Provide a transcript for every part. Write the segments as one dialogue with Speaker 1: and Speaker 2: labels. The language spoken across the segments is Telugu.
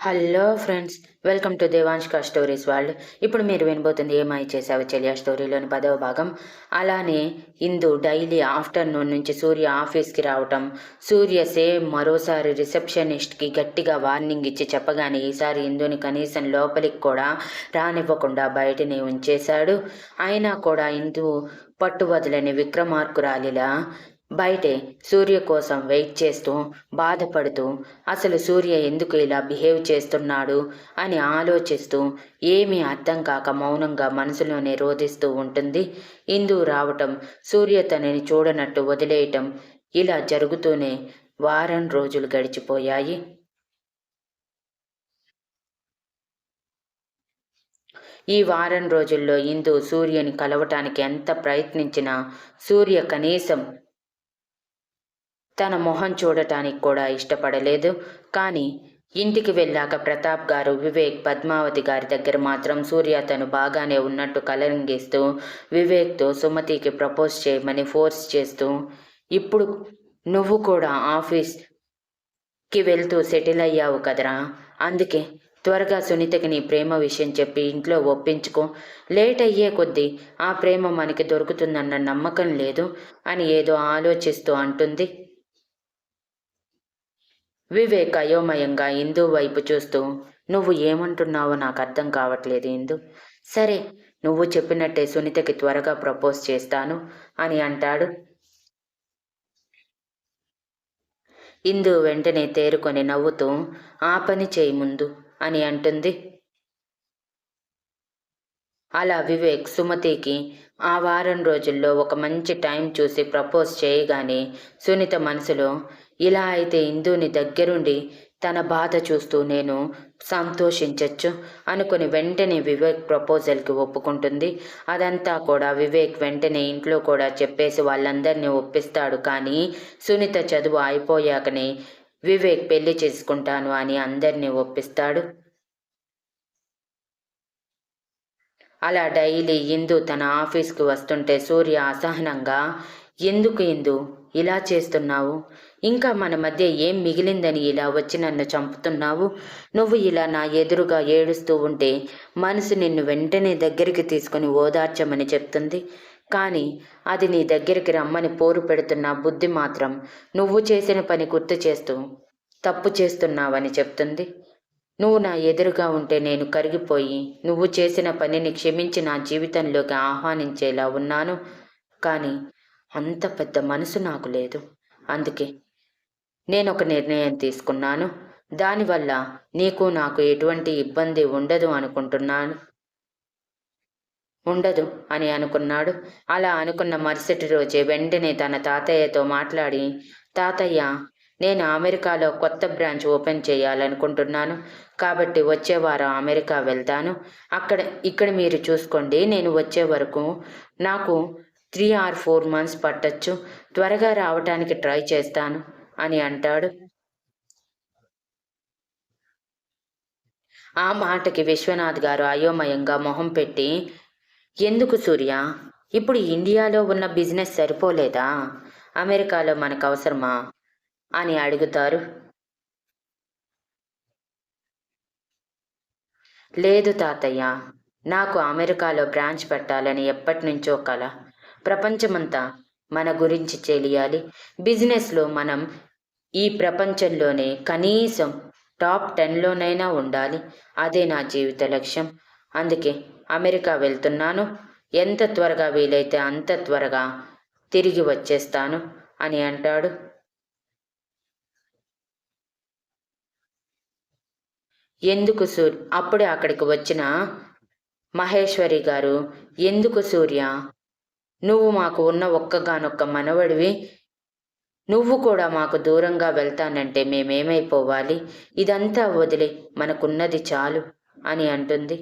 Speaker 1: హలో ఫ్రెండ్స్ వెల్కమ్ టు దేవాంష్కా స్టోరీస్ వరల్డ్ ఇప్పుడు మీరు వినబోతుంది ఏమై చేసావు చెలియా స్టోరీలోని పదవ భాగం. అలానే ఇందు డైలీ ఆఫ్టర్నూన్ నుంచి సూర్య ఆఫీస్కి రావటం. సూర్య సేమ్ మరోసారి రిసెప్షనిస్ట్కి గట్టిగా వార్నింగ్ ఇచ్చి చెప్పగానే ఈసారి ఇందుని కనీసం లోపలికి కూడా రానివ్వకుండా బయటనే ఉంచేశాడు. అయినా కూడా ఇందు పట్టు వదలని విక్రమార్కురాలిలా బయటే సూర్య కోసం వెయిట్ చేస్తూ బాధపడుతూ అసలు సూర్య ఎందుకు ఇలా బిహేవ్ చేస్తున్నాడు? అని ఆలోచిస్తూ ఏమీ అర్థం కాక మౌనంగా మనసులోనే రోధిస్తూ ఉంటుంది. ఇందు రావటం సూర్య తనని చూడనట్టు వదిలేయటం ఇలా జరుగుతూనే వారం రోజులు గడిచిపోయాయి. ఈ వారం రోజుల్లో ఇందు సూర్యని కలవటానికి ఎంత ప్రయత్నించినా సూర్య కనీసం తన మొహం చూడటానికి కూడా ఇష్టపడలేదు. కానీ ఇంటికి వెళ్ళాక ప్రతాప్ గారు వివేక్ పద్మావతి గారి దగ్గర మాత్రం సూర్య తను బాగానే ఉన్నట్టు కలరింగిస్తూ వివేక్తో సుమతికి ప్రపోజ్ చేయమని ఫోర్స్ చేస్తూ ఇప్పుడు నువ్వు కూడా ఆఫీస్కి వెళ్తూ సెటిల్ అయ్యావు కదరా? అందుకే త్వరగా సునీతకి నీ ప్రేమ విషయం చెప్పి ఇంట్లో ఒప్పించుకో. లేట్ అయ్యే కొద్దీ ఆ ప్రేమ మనకి దొరుకుతుందన్న నమ్మకం లేదు అని ఏదో ఆలోచిస్తూ అంటుంది. వివేక్ అయోమయంగా ఇందు వైపు చూస్తూ నువ్వు ఏమంటున్నావో నాకు అర్థం కావట్లేదు ఇందు. సరే నువ్వు చెప్పినట్టే సునీతకి త్వరగా ప్రపోజ్ చేస్తాను అని అంటాడు. ఇందు వెంటనే తేరుకొని నవ్వుతూ ఆ పని చేయి ముందు అని అంటుంది. అలా వివేక్ సుమతికి ఆ వారం రోజుల్లో ఒక మంచి టైం చూసి ప్రపోజ్ చేయగానే సునీత మనసులో ఇలా అయితే ఇందుని దగ్గరుండి తన బాధ చూస్తూ నేను సంతోషించచ్చు అనుకుని వెంటనే వివేక్ ప్రపోజల్కి ఒప్పుకుంటుంది. అదంతా కూడా వివేక్ వెంటనే ఇంట్లో కూడా చెప్పేసి వాళ్ళందరినీ ఒప్పిస్తాడు. కానీ సునీత చదువు అయిపోయాకనే వివేక్ పెళ్ళి చేసుకుంటాను అని అందరినీ ఒప్పిస్తాడు. అలా డైలీ ఇందు తన ఆఫీస్కి వస్తుంటే సూర్య అసహనంగా ఎందుకు ఇందు? ఇలా చేస్తున్నావు? ఇంకా మన మధ్య ఏం మిగిలిందని ఇలా వచ్చి నన్ను చంపుతున్నావు? నువ్వు ఇలా నా ఎదురుగా ఏడుస్తూ ఉంటే మనసు నిన్ను వెంటనే దగ్గరికి తీసుకుని ఓదార్చమని చెప్తుంది. కానీ అది నీ దగ్గరికి రమ్మని పోరు పెడుతున్న బుద్ధి మాత్రం నువ్వు చేసిన పని గుర్తు చేస్తూ తప్పు చేస్తున్నావని చెప్తుంది. నువ్వు నా ఎదురుగా ఉంటే నేను కరిగిపోయి నువ్వు చేసిన పనిని క్షమించి నా జీవితంలోకి ఆహ్వానించేలా ఉన్నాను. కానీ అంత పెద్ద మనసు నాకు లేదు. అందుకే నేను ఒక నిర్ణయం తీసుకున్నాను. దానివల్ల నీకు నాకు ఎటువంటి ఇబ్బంది ఉండదు అనుకుంటున్నాను. ఉండదు అని అనుకున్నాడు. అలా అనుకున్న మరుసటి రోజే వెంటనే తన తాతయ్యతో మాట్లాడి తాతయ్య నేను అమెరికాలో కొత్త బ్రాంచ్ ఓపెన్ చేయాలనుకుంటున్నాను. కాబట్టి వచ్చే వారం అమెరికా వెళ్తాను. అక్కడ ఇక్కడ మీరు చూసుకోండి. నేను వచ్చే వరకు నాకు త్రీ ఆర్ ఫోర్ మంత్స్ పట్టచ్చు. త్వరగా రావటానికి ట్రై చేస్తాను అని అంటాడు. ఆ మాటకి విశ్వనాథ్ గారు అయోమయంగా మొహం పెట్టి ఎందుకు సూర్య? ఇప్పుడు ఇండియాలో ఉన్న బిజినెస్ సరిపోలేదా? అమెరికాలో మనకు అవసరమా? అని అడుగుతారు. లేదు తాతయ్య నాకు అమెరికాలో బ్రాంచ్ పెట్టాలని ఎప్పటి నుంచో కల. ప్రపంచమంతా మన గురించి తెలియాలి బిజినెస్లో మనం ఈ ప్రపంచంలోనే కనీసం టాప్ టెన్లోనైనా ఉండాలి. అదే నా జీవిత లక్ష్యం. అందుకే అమెరికా వెళ్తున్నాను. ఎంత త్వరగా వీలైతే అంత త్వరగా తిరిగి వచ్చేస్తాను అని అంటాడు. ఎందుకు సూర్య అప్పుడే అక్కడికి వచ్చిన మహేశ్వరి గారు ఎందుకు సూర్య? నువ్వు మాకు ఉన్న ఒక్కగానొక్క మనవడివి. నువ్వు కూడా మాకు దూరంగా వెళ్తానంటే మేమేమైపోవాలి? ఇదంతా వదిలే మనకున్నది చాలు అని అంటుంది.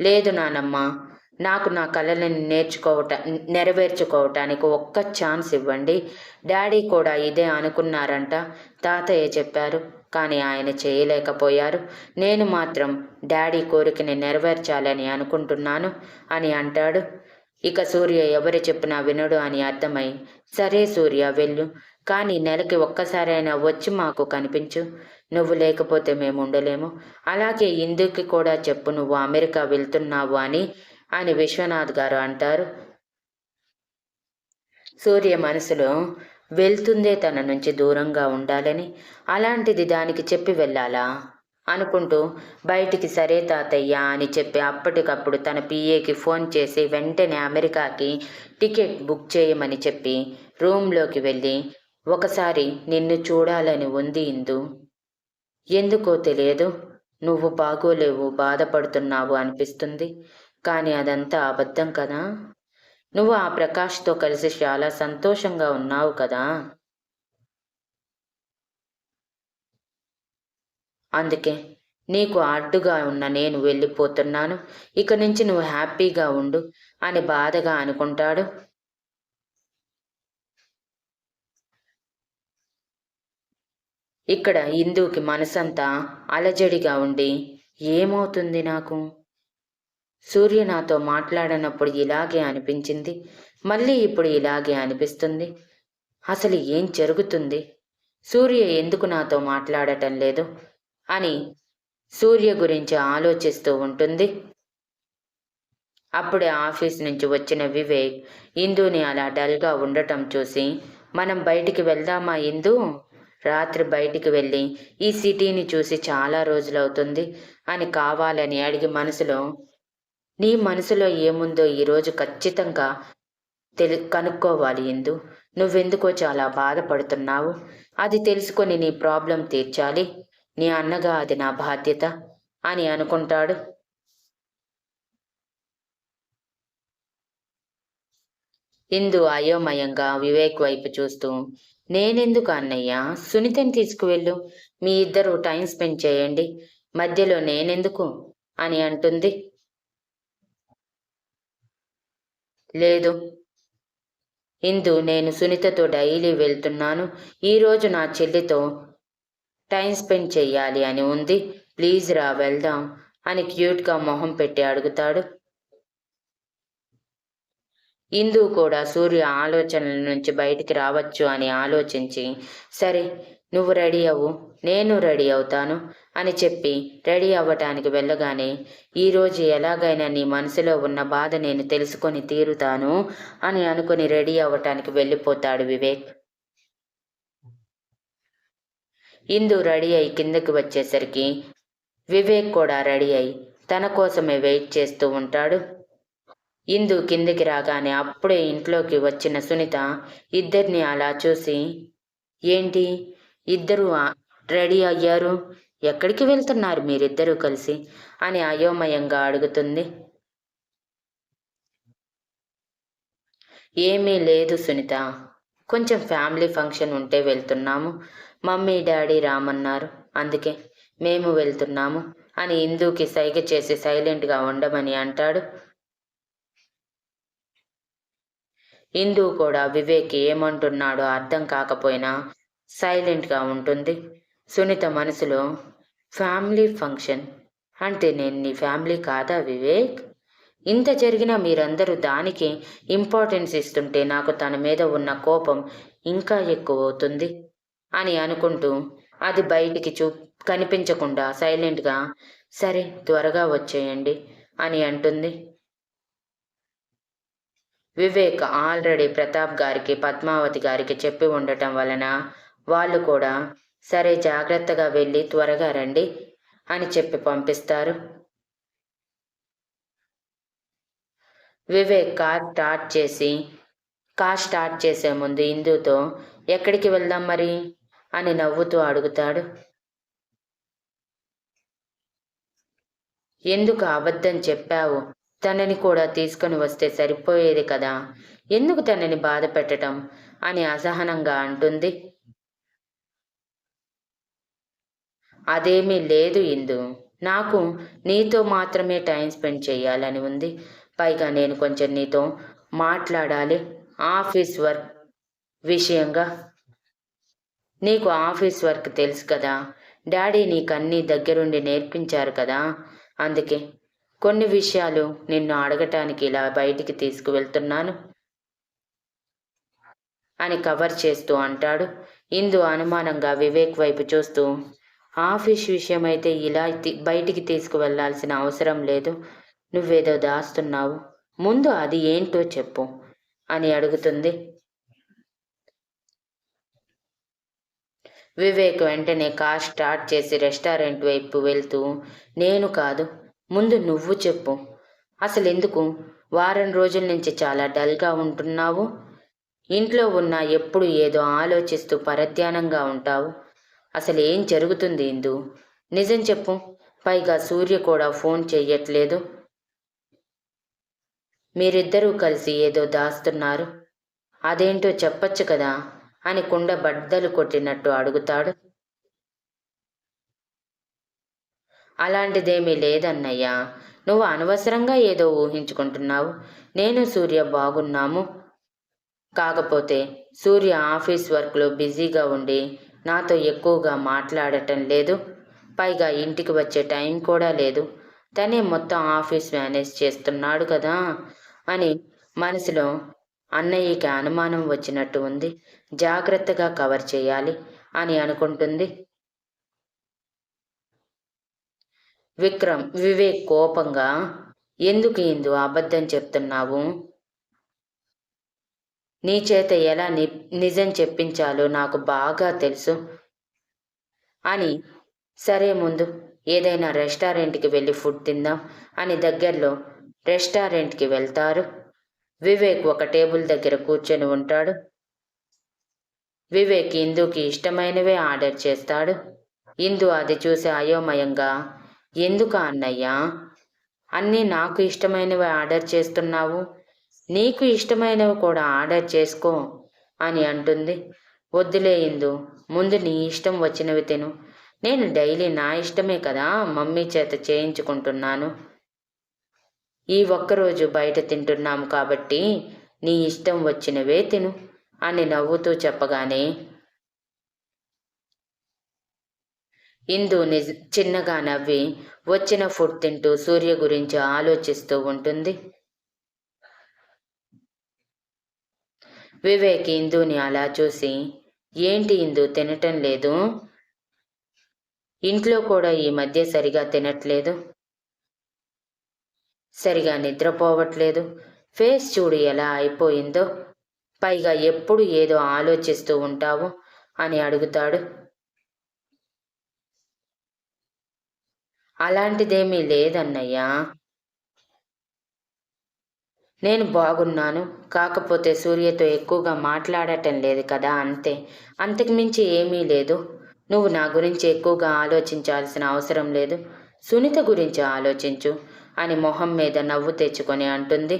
Speaker 1: లేదు నానమ్మ నాకు నా కళలను నేర్చుకోవట నెరవేర్చుకోవటానికి ఒక్క ఛాన్స్ ఇవ్వండి. డాడీ కూడా ఇదే అనుకున్నారంట. తాతయ్య చెప్పారు కానీ ఆయన చేయలేకపోయారు. నేను మాత్రం డాడీ కోరికని నెరవేర్చాలని అనుకుంటున్నాను అని అంటాడు. ఇక సూర్య ఎవరు చెప్పినా వినడు అని అర్థమై సరే సూర్య వెళ్ళు కానీ నెలకి ఒక్కసారైనా వచ్చి మాకు కనిపించు. నువ్వు లేకపోతే మేము ఉండలేము అలాగే ఇందుకి కూడా చెప్పు నువ్వు అమెరికా వెళ్తున్నావు అని అని విశ్వనాథ్ గారు అంటారు. సూర్య మనసులో వెళ్తుందే తన నుంచి దూరంగా ఉండాలని అలాంటిది దానికి చెప్పి వెళ్ళాలా? అనుకుంటూ బయటికి సరే తాతయ్య అని చెప్పి అప్పటికప్పుడు తన పిఏకి ఫోన్ చేసి వెంటనే అమెరికాకి టికెట్ బుక్ చేయమని చెప్పి రూమ్లోకి వెళ్ళి ఒకసారి నిన్ను చూడాలని ఉంది ఇందు. ఎందుకో తెలియదు. నువ్వు బాగోలేవు బాధపడుతున్నావు అనిపిస్తుంది. కానీ అదంతా అబద్ధం కదా? నువ్వు ఆ ప్రకాష్తో కలిసి చాలా సంతోషంగా ఉన్నావు కదా? అందుకే నీకు అడ్డుగా ఉన్న నేను వెళ్ళిపోతున్నాను. ఇక నుంచి నువ్వు హ్యాపీగా ఉండు అని బాధగా అనుకుంటాడు. ఇక్కడ హిందూకి మనసంతా అలజడిగా ఉండి ఏమవుతుంది నాకు? సూర్య నాతో మాట్లాడినప్పుడు ఇలాగే అనిపించింది. మళ్ళీ ఇప్పుడు ఇలాగే అనిపిస్తుంది. అసలు ఏం జరుగుతుంది? సూర్య ఎందుకు నాతో మాట్లాడటం లేదు? అని సూర్య గురించి ఆలోచిస్తూ ఉంటుంది. అప్పుడే ఆఫీస్ నుంచి వచ్చిన వివేక్ ఇందుని అలా డల్గా ఉండటం చూసి మనం బయటికి వెళ్దామా ఇందు? రాత్రి బయటికి వెళ్ళి ఈ సిటీని చూసి చాలా రోజులవుతుంది అని కావాలని అడిగి మనసులో నీ మనసులో ఏముందో ఈరోజు ఖచ్చితంగా తెలి కనుక్కోవాలి ఎందు. నువ్వెందుకో చాలా బాధపడుతున్నావు. అది తెలుసుకొని నీ ప్రాబ్లం తీర్చాలి. నీ అన్నగా అది నా బాధ్యత అని అనుకుంటాడు. ఇందు అయోమయంగా వివేక్ వైపు చూస్తూ నేనెందుకు అన్నయ్య? సునీతని తీసుకువెళ్ళు. మీ ఇద్దరు టైం స్పెండ్ చేయండి. మధ్యలో నేనెందుకు? అని అంటుంది. లేదు. ఇందు నేను సునీతతో డైలీ వెళ్తున్నాను. ఈరోజు నా చెల్లితో టైం స్పెండ్ చెయ్యాలి అని ఉంది. ప్లీజ్ రా వెళ్దాం అని క్యూట్గా మొహం పెట్టి అడుగుతాడు. ఇందు కూడా సూర్య ఆలోచనల నుంచి బయటికి రావచ్చు అని ఆలోచించి సరే నువ్వు రెడీ అవ్వు నేను రెడీ అవుతాను అని చెప్పి రెడీ అవ్వటానికి వెళ్ళగానే ఈరోజు ఎలాగైనా నీ మనసులో ఉన్న బాధ నేను తెలుసుకొని తీరుతాను అని అనుకుని రెడీ అవ్వటానికి వెళ్ళిపోతాడు వివేక్. ఇందు రెడీ అయి కిందకి వచ్చేసరికి వివేక్ కూడా రెడీ అయి తన కోసమే వెయిట్ చేస్తూ ఉంటాడు. ఇందు కిందికి రాగానే అప్పుడే ఇంట్లోకి వచ్చిన సునీత ఇద్దరిని అలా చూసి ఏంటి? ఇద్దరు రెడీ అయ్యారు. ఎక్కడికి వెళ్తున్నారు మీరిద్దరూ కలిసి? అని అయోమయంగా అడుగుతుంది. ఏమీ లేదు సునీత. కొంచెం ఫ్యామిలీ ఫంక్షన్ ఉంటే వెళ్తున్నాము. మమ్మీ డాడీ రామన్నారు. అందుకే మేము వెళ్తున్నాము అని ఇందుకి సైగ చేసి సైలెంట్గా ఉండమని అంటాడు. ఇందు కూడా వివేక్ ఏమంటున్నాడో అర్థం కాకపోయినా సైలెంట్గా ఉంటుంది. సునీత మనసులో ఫ్యామిలీ ఫంక్షన్ అంటే నేను నీ ఫ్యామిలీ కాదా వివేక్? ఇంత జరిగినా మీరందరూ దానికి ఇంపార్టెన్స్ ఇస్తుంటే నాకు తన మీద ఉన్న కోపం ఇంకా ఎక్కువ అవుతుంది అని అనుకుంటూ అది బయటికి చూ కనిపించకుండా సైలెంట్గా సరే త్వరగా వచ్చేయండి అని అంటుంది. వివేక్ ఆల్రెడీ ప్రతాప్ గారికి పద్మావతి గారికి చెప్పి ఉండటం వలన వాళ్ళు కూడా సరే జాగ్రత్తగా వెళ్ళి త్వరగా రండి అని చెప్పి పంపిస్తారు. వివేక్ కార్ స్టార్ట్ చేసి కార్ స్టార్ట్ చేసే ముందు ఇందుతో ఎక్కడికి వెళ్దాం మరి? అని నవ్వుతూ అడుగుతాడు. ఎందుకు అబద్ధం చెప్పావు? తనని కూడా తీసుకొని వస్తే సరిపోయేది కదా? ఎందుకు తనని బాధ పెట్టడం అని అసహనంగా అంటుంది. అదేమీ లేదు ఇందు. నాకు నీతో మాత్రమే టైం స్పెండ్ చేయాలని ఉంది. పైగా నేను కొంచెం నీతో మాట్లాడాలి. ఆఫీస్ వర్క్ విషయంగా. నీకు ఆఫీస్ వర్క్ తెలుసు కదా. డాడీ నీకన్నీ దగ్గరుండి నేర్పించారు కదా. అందుకే కొన్ని విషయాలు నిన్ను అడగటానికి ఇలా బయటికి తీసుకువెళ్తున్నాను అని కవర్ చేస్తూ అంటాడు. ఇందు అనుమానంగా వివేక్ వైపు చూస్తూ ఆఫీస్ విషయం అయితే ఇలా బయటికి తీసుకువెళ్ళాల్సిన అవసరం లేదు. నువ్వేదో దాస్తున్నావు. ముందు అది ఏంటో చెప్పు అని అడుగుతుంది. వివేక్ వెంటనే కార్ స్టార్ట్ చేసి రెస్టారెంట్ వైపు వెళ్తూ నేను కాదు ముందు నువ్వు చెప్పు. అసలు ఎందుకు వారం రోజుల నుంచి చాలా డల్గా ఉంటున్నావు. ఇంట్లో ఉన్న ఎప్పుడు ఏదో ఆలోచిస్తూ పరధ్యానంగా ఉంటావు. అసలు ఏం జరుగుతుంది ఇందు? నిజం చెప్పు. పైగా సూర్య కూడా ఫోన్ చెయ్యట్లేదు. మీరిద్దరూ కలిసి ఏదో దాస్తున్నారు. అదేంటో చెప్పొచ్చు కదా అని కుండ బద్దలు కొట్టినట్టు అడుగుతాడు. అలాంటిదేమీ లేదన్నయ్యా. నువ్వు అనవసరంగా ఏదో ఊహించుకుంటున్నావు. నేను సూర్య బాగున్నాము. కాకపోతే సూర్య ఆఫీస్ వర్క్లో బిజీగా ఉండి నాతో ఎక్కువగా మాట్లాడటం లేదు. పైగా ఇంటికి వచ్చే టైం కూడా లేదు. తనే మొత్తం ఆఫీస్ మేనేజ్ చేస్తున్నాడు కదా అని మనసులో అన్నయ్యకి అనుమానం వచ్చినట్టు ఉంది. జాగ్రత్తగా కవర్ చేయాలి అని అనుకుంటుంది. విక్రమ్ వివేక్ కోపంగా ఎందుకు ఇందు అబద్ధం చెప్తున్నావు? నీ చేత ఎలా ని నిజం చెప్పించాలో నాకు బాగా తెలుసు. అని సరే ముందు ఏదైనా రెస్టారెంట్కి వెళ్ళి ఫుడ్ తిందాం అని దగ్గరలో రెస్టారెంట్కి వెళ్తారు. వివేక్ ఒక టేబుల్ దగ్గర కూర్చొని ఉంటాడు. వివేక్ ఇందుకి ఇష్టమైనవే ఆర్డర్ చేస్తాడు. ఇందు అది చూసి అయోమయంగా ఎందుకు అన్నయ్యా? అన్నీ నాకు ఇష్టమైనవి ఆర్డర్ చేస్తున్నావు. నీకు ఇష్టమైనవి కూడా ఆర్డర్ చేసుకో అని అంటుంది. వద్దులే ఇందు ముందు నీ ఇష్టం వచ్చినవి తిను. నేను డైలీ నా ఇష్టమే కదా మమ్మీ చేత చేయించుకుంటున్నాను. ఈ ఒక్కరోజు బయట తింటున్నాము కాబట్టి నీ ఇష్టం వచ్చినవే తిను అని నవ్వుతూ చెప్పగానే ఇందు నిజ చిన్నగా నవ్వి వచ్చిన ఫుడ్ తింటూ సూర్య గురించి ఆలోచిస్తూ ఉంటుంది. వివేక్ ఇందుని అలా చూసి ఏంటి ఇందు తినటం లేదు? ఇంట్లో కూడా ఈ మధ్య సరిగా తినట్లేదు. సరిగా నిద్రపోవట్లేదు. ఫేస్ చూడు ఎలా అయిపోయిందో. పైగా ఎప్పుడు ఏదో ఆలోచిస్తూ ఉంటావు? అని అడుగుతాడు. అలాంటిదేమీ లేదన్నయ్యా. నేను బాగున్నాను. కాకపోతే సూర్యతో ఎక్కువగా మాట్లాడటం లేదు కదా అంతే. అంతకుమించి ఏమీ లేదు. నువ్వు నా గురించి ఎక్కువగా ఆలోచించాల్సిన అవసరం లేదు. సునీత గురించి ఆలోచించు అని మొహం మీద నవ్వు తెచ్చుకొని అంటుంది.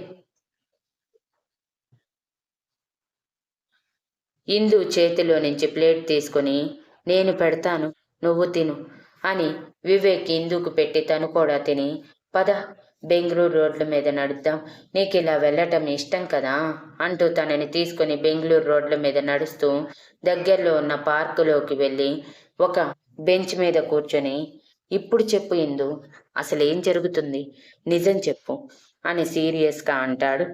Speaker 1: ఇందు చేతిలో నుంచి ప్లేట్ తీసుకొని నేను పెడతాను నువ్వు తిను అని వివేక్ ఇందుకు పెట్టి తను కూడా తిని పద బెంగళూరు రోడ్ల మీద నడుద్దాం. నీకు ఇలా వెళ్ళటం ఇష్టం కదా? అంటూ తనని తీసుకొని బెంగళూరు రోడ్ల మీద నడుస్తూ దగ్గరలో ఉన్న పార్కులోకి వెళ్ళి ఒక బెంచ్ మీద కూర్చొని ఇప్పుడు చెప్పు ఇందు అసలు ఏం జరుగుతుంది? నిజం చెప్పు అని సీరియస్గా అంటాడు.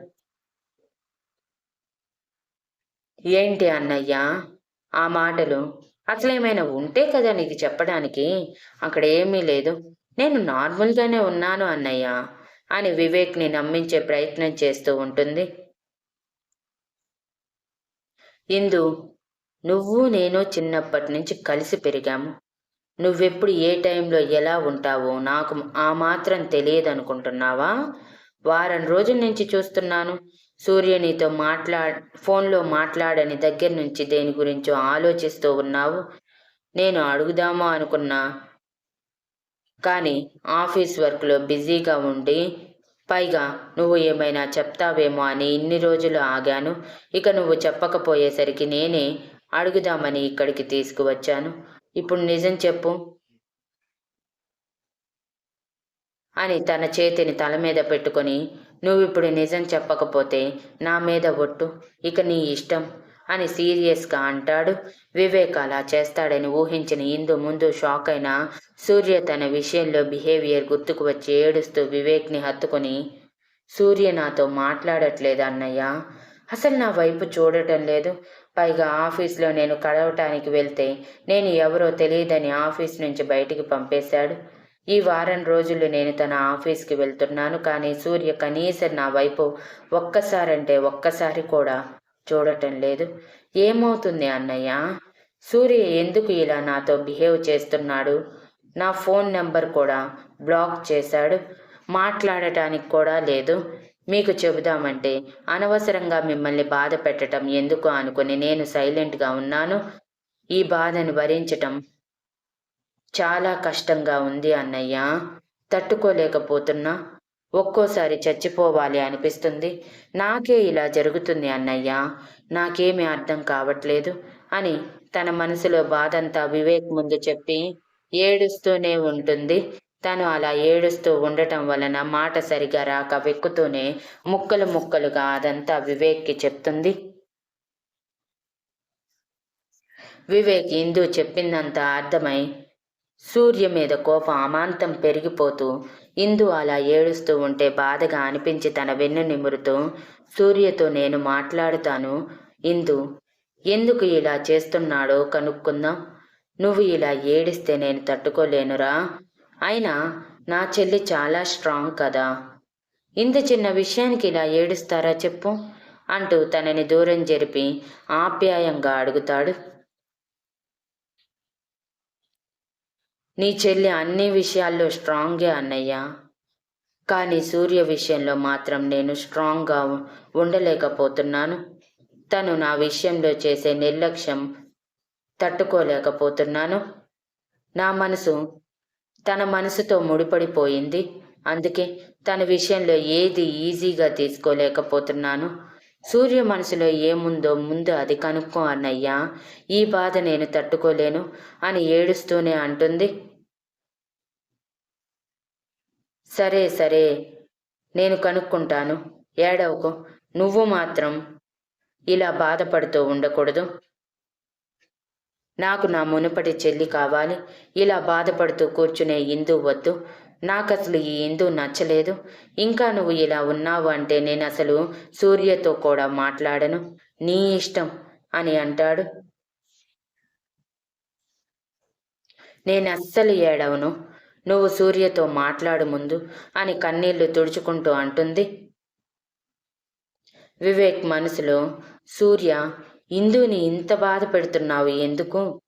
Speaker 1: ఏంటి అన్నయ్య? ఆ మాటలు అసలేమైనా ఉంటే కదా నీకు చెప్పడానికి? అక్కడ ఏమీ లేదు. నేను నార్మల్గానే ఉన్నాను అన్నయ్య. అని వివేక్ని నమ్మించే ప్రయత్నం చేస్తూ ఉంటుంది. ఇందు నువ్వు నేను చిన్నప్పటి నుంచి కలిసి పెరిగాము. నువ్వెప్పుడు ఏ టైంలో ఎలా ఉంటావో నాకు ఆ మాత్రం తెలియదు అనుకుంటున్నావా వారం రోజుల నుంచి చూస్తున్నాను. సూర్య నీతో మాట్లా ఫోన్లో మాట్లాడని దగ్గర నుంచి దేని గురించో ఆలోచిస్తూ ఉన్నావు. నేను అడుగుదామా అనుకున్నా. కానీ ఆఫీస్ వర్క్లో బిజీగా ఉండి పైగా నువ్వు ఏమైనా చెప్తావేమో అని ఇన్ని రోజులు ఆగాను. ఇక నువ్వు చెప్పకపోయేసరికి నేనే అడుగుదామని ఇక్కడికి తీసుకువచ్చాను. ఇప్పుడు నిజం చెప్పు అని తన చేతిని తల మీద పెట్టుకొని నువ్విప్పుడు నిజం చెప్పకపోతే నా మీద ఒట్టు. ఇక నీ ఇష్టం. అని సీరియస్గా అంటాడు. వివేక్ అలా చేస్తాడని ఊహించిన ఇందు ముందు షాక్ అయిన సూర్య తన విషయంలో బిహేవియర్ గుర్తుకు వచ్చి ఏడుస్తూ వివేక్ని హత్తుకొని సూర్య నాతో మాట్లాడట్లేదు అన్నయ్య. అసలు నా వైపు చూడటం లేదు. పైగా ఆఫీస్లో నేను కడవటానికి వెళ్తే నేను ఎవరో తెలియదని ఆఫీస్ నుంచి బయటికి పంపేశాడు. ఈ వారం రోజులు నేను తన ఆఫీస్కి వెళ్తున్నాను కానీ సూర్య కనీసం నా వైపు ఒక్కసారంటే ఒక్కసారి కూడా చూడటం లేదు. ఏమవుతుంది అన్నయ్య? సూర్య ఎందుకు ఇలా నాతో బిహేవ్ చేస్తున్నాడు? నా ఫోన్ నెంబర్ కూడా బ్లాక్ చేశాడు. మాట్లాడటానికి కూడా లేదు. మీకు చెబుదామంటే అనవసరంగా మిమ్మల్ని బాధ పెట్టడం ఎందుకు అనుకుని నేను సైలెంట్గా ఉన్నాను? ఈ బాధను భరించటం చాలా కష్టంగా ఉంది అన్నయ్య. తట్టుకోలేకపోతున్నా. ఒక్కోసారి చచ్చిపోవాలి అనిపిస్తుంది. నాకే ఇలా జరుగుతుంది అన్నయ్య. నాకేమీ అర్థం కావట్లేదు అని తన మనసులో బాధంతా వివేక్ ముందు చెప్పి ఏడుస్తూనే ఉంటుంది. తను అలా ఏడుస్తూ ఉండటం వలన మాట సరిగా రాక వెక్కుతూనే ముక్కలు ముక్కలుగా అదంతా వివేక్కి చెప్తుంది. వివేక్ ఇందు చెప్పిందంతా అర్థమై సూర్య మీద కోపం అమాంతం పెరిగిపోతూ ఇందు అలా ఏడుస్తూ ఉంటే బాధగా అనిపించి తన వెన్ను నిమురుతూ సూర్యతో నేను మాట్లాడుతాను ఇందు. ఎందుకు ఇలా చేస్తున్నాడో కనుక్కుందాం. నువ్వు ఇలా ఏడిస్తే నేను తట్టుకోలేనురా. అయినా నా చెల్లి చాలా స్ట్రాంగ్ కదా. ఇంత చిన్న విషయానికి ఇలా ఏడుస్తారా చెప్పు అంటూ తనని దూరం జరిపి ఆప్యాయంగా అడుగుతాడు. నీ చెల్లి అన్ని విషయాల్లో స్ట్రాంగే అన్నయ్య. కానీ సూర్య విషయంలో మాత్రం నేను స్ట్రాంగ్గా ఉండలేకపోతున్నాను. తను నా విషయంలో చేసే నిర్లక్ష్యం తట్టుకోలేకపోతున్నాను. నా మనసు తన మనసుతో ముడిపడిపోయింది. అందుకే తన విషయంలో ఏది ఈజీగా తీసుకోలేకపోతున్నాను. సూర్య మనసులో ఏముందో ముందు అది కనుక్కో అన్నయ్యా. ఈ బాధ నేను తట్టుకోలేను అని ఏడుస్తూనే అంటుంది. సరే సరే. నేను కనుక్కుంటాను. ఏడవకు. నువ్వు మాత్రం ఇలా బాధపడుతూ ఉండకూడదు. నాకు నా మునుపటి చెల్లి కావాలి. ఇలా బాధపడుతూ కూర్చునే ఇందు వద్దు. నాకు అసలు ఈ ఇందు నచ్చలేదు. ఇంకా నువ్వు ఇలా ఉన్నావు అంటే నేను అసలు సూర్యతో కూడా మాట్లాడను. నీ ఇష్టం అని అంటాడు. నేను అస్సలు ఏడవను. నువ్వు సూర్యతో మాట్లాడు ముందు అని కన్నీళ్ళు తుడుచుకుంటూ అంటుంది. వివేక్ మనసులో సూర్య ఇందుని ఇంత బాధ పెడుతున్నావు ఎందుకు?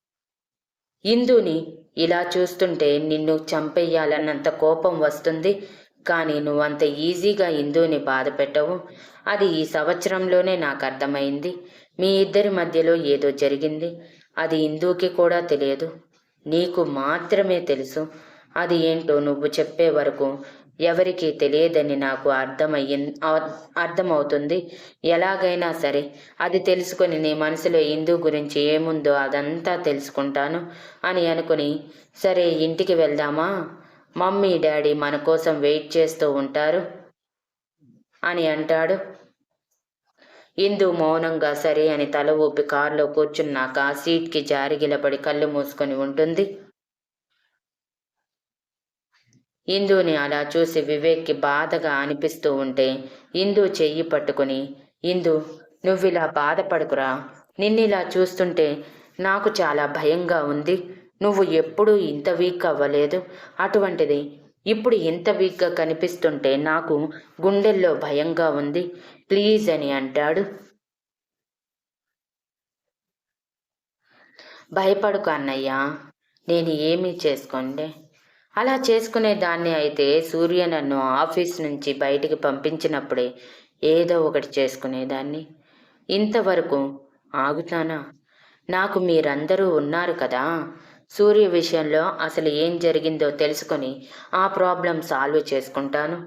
Speaker 1: ఇందుని ఇలా చూస్తుంటే నిన్ను చంపేయాలన్నంత కోపం వస్తుంది కానీ నువ్వంత ఈజీగా ఇందుని బాధ పెట్టవు. అది ఈ సంవత్సరంలోనే నాకు అర్థమైంది. మీ ఇద్దరి మధ్యలో ఏదో జరిగింది. అది ఇందుకి కూడా తెలియదు. నీకు మాత్రమే తెలుసు. అది ఏంటో నువ్వు చెప్పే వరకు ఎవరికి తెలియదని నాకు అర్థమయ్యి అర్థమవుతుంది. ఎలాగైనా సరే అది తెలుసుకొని నీ మనసులో హిందూ గురించి ఏముందో అదంతా తెలుసుకుంటాను అని అనుకుని సరే ఇంటికి వెళ్దామా? మమ్మీ డాడీ మన కోసం వెయిట్ చేస్తూ ఉంటారు అని అంటాడు. ఇందు మౌనంగా సరే అని తల ఊపి కారులో కూర్చున్నాక సీట్కి జారిగిలపడి కళ్ళు మూసుకొని ఉంటుంది. ఇందుని అలా చూసి వివేక్కి బాధగా అనిపిస్తూ ఉంటే ఇందు చెయ్యి పట్టుకుని ఇందు నువ్విలా బాధపడుకురా. నిన్నిలా చూస్తుంటే నాకు చాలా భయంగా ఉంది. నువ్వు ఎప్పుడూ ఇంత వీక్ అవ్వలేదు. అటువంటిది ఇప్పుడు ఇంత వీక్గా కనిపిస్తుంటే నాకు గుండెల్లో భయంగా ఉంది. ప్లీజ్ అని అంటాడు. భయపడుకు అన్నయ్యా. నేను ఏమీ చేసుకోండి అలా చేసుకునే దాన్ని అయితే సూర్య నన్ను ఆఫీస్ నుంచి బయటికి పంపించినప్పుడే ఏదో ఒకటి చేసుకునేదాన్ని. ఇంతవరకు ఆగుతానా? నాకు మీరందరూ ఉన్నారు కదా. సూర్య విషయంలో అసలు ఏం జరిగిందో తెలుసుకొని ఆ ప్రాబ్లం సాల్వ్ చేసుకుంటాను.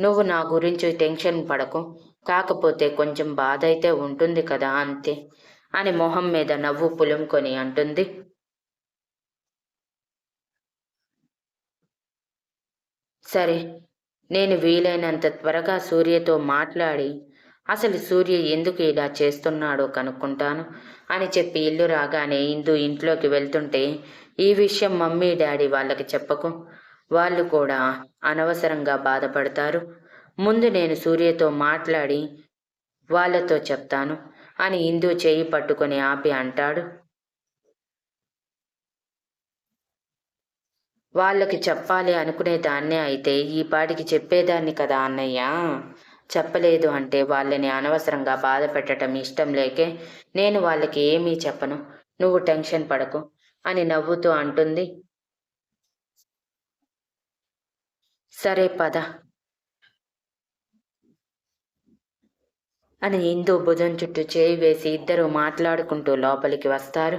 Speaker 1: నువ్వు నా గురించి టెన్షన్ పడకు. కాకపోతే కొంచెం బాధ అయితే ఉంటుంది కదా అంతే అని మొహం మీద నవ్వు పులుముకొని అంటుంది. సరే నేను వీలైనంత త్వరగా సూర్యతో మాట్లాడి అసలు సూర్య ఎందుకు ఇలా చేస్తున్నాడో కనుక్కుంటాను అని చెప్పి ఇల్లు రాగానే ఇందు ఇంట్లోకి వెళ్తుంటే ఈ విషయం మమ్మీ డాడీ వాళ్ళకి చెప్పకు. వాళ్ళు కూడా అనవసరంగా బాధపడతారు. ముందు నేను సూర్యతో మాట్లాడి వాళ్ళతో చెప్తాను అని ఇందు చేయి పట్టుకొని ఆపి అంటాడు. వాళ్ళకి చెప్పాలి అనుకునే దాన్నే అయితే ఈ పాటికి చెప్పేదాన్ని కదా అన్నయ్య. చెప్పలేదు అంటే వాళ్ళని అనవసరంగా బాధ పెట్టడం ఇష్టం లేకే నేను వాళ్ళకి ఏమీ చెప్పను. నువ్వు టెన్షన్ పడకు అని నవ్వుతూ అంటుంది. సరే పద. అని ఇందు భుజం చుట్టూ చేయి వేసి ఇద్దరు మాట్లాడుకుంటూ లోపలికి వస్తారు.